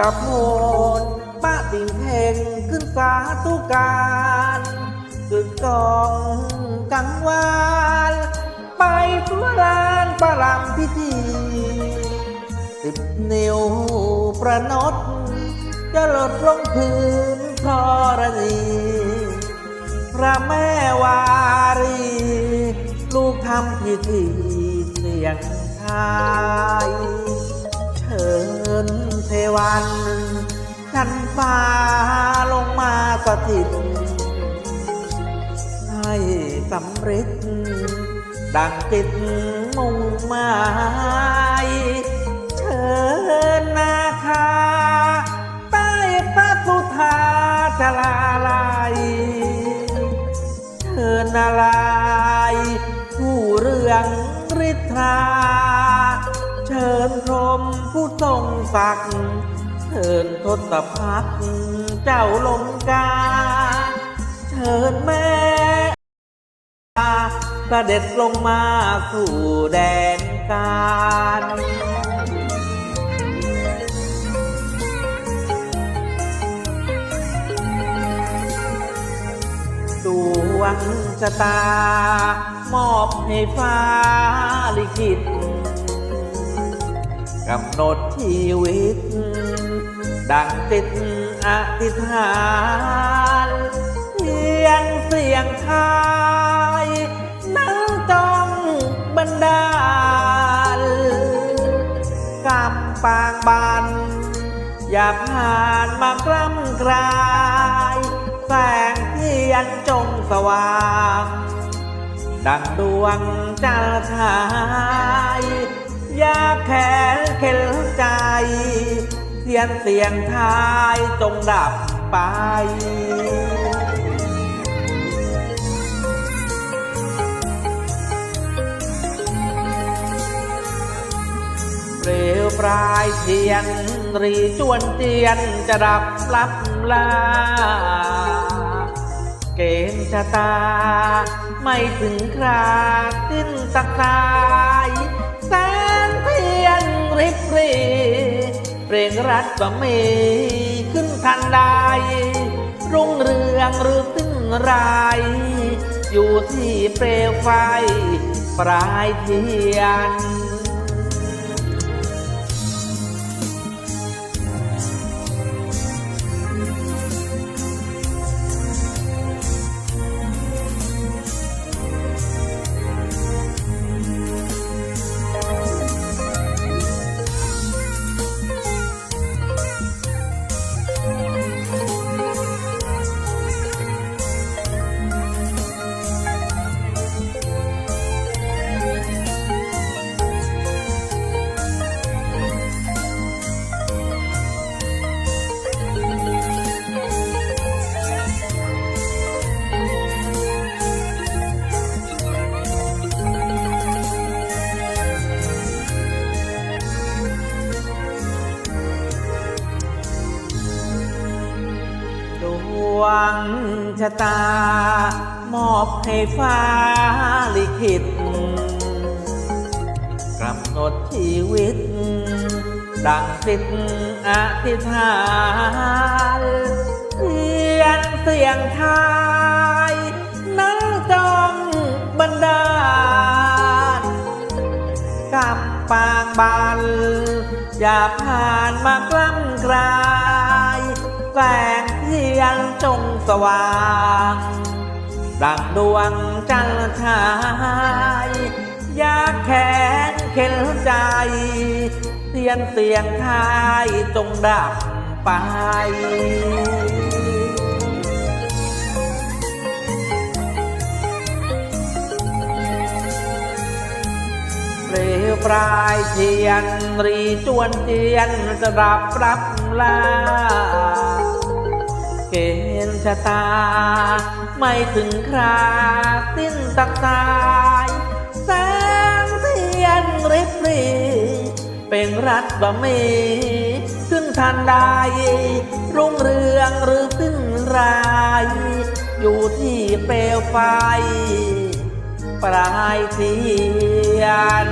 ตะโพนปะติ่งเพลงขึ้นสาธุการกึกกองกังวานไปทั่วลานประลำพิธีสิบนิ้วประนดจะหลดลงพื้นธรณีพระแม่วารี ลูกทำพิธีเสียงทาย เชิญเทวันชั้นฟ้าลงมาสถิต ให้สำเร็จ ดังจิตมุ่งหมายเชิญนาคา ใต้พระสุธาชลาลัยเชิญนาลายผู้เรื่องฤทธาเชิญพรม ผู้ทรงศักดิ์เชิญทศพักดิ์เจ้าลงกา เชิญแม่เด็จลงมาสู่แดนการดวงชะตามอบให้ฟ้าลิขิต กำหนดชีวิต ดังติดอธิษฐานเพียงเสียงทายนั่งจองบันดาลกำปางบานอย่าผ่านมากล้ำกลาย แสงเทียนจงสว่าง ดังดวงจันทร์ฉาย ยาแขนเข็นใจ เสียนเสียงทายจงดับไปเปลวปลายเทียนรีจวนเจียนจะดับลับลา เกณฑ์ชะตา ไม่ถึงคราสิ้นสักสาย ริบรีเปล่งรัศมีขึ้นทันใดรุ่งเรืองหรือตึงราย อยู่ที่เปลวไฟปลายเทียน วงชะตา มอบให้ฟ้าลิขิตกำหนดชีวิต ดังสิทธิอธิษฐานเทียนเสียงทายนั่งจองบันดาลกำปางบานอย่าผ่านมากล้ำกลาย แสงเทียนจงสว่างดังดวงจันทร์ฉายยาแขนเข็นใจเทียนเสียงทายจงดับไปเปลวปลายเทียนรีจวนเทียนจะดับรับ ลา เกณฑ์ชะตา ไม่ถึงคราสิ้นตักตายแสงเทียนริบรีเป็นรัตบะมีขึ้นทันใดรุ่งเรืองหรือสิ้นราย อยู่ที่เปลวไฟ ปลายเทียน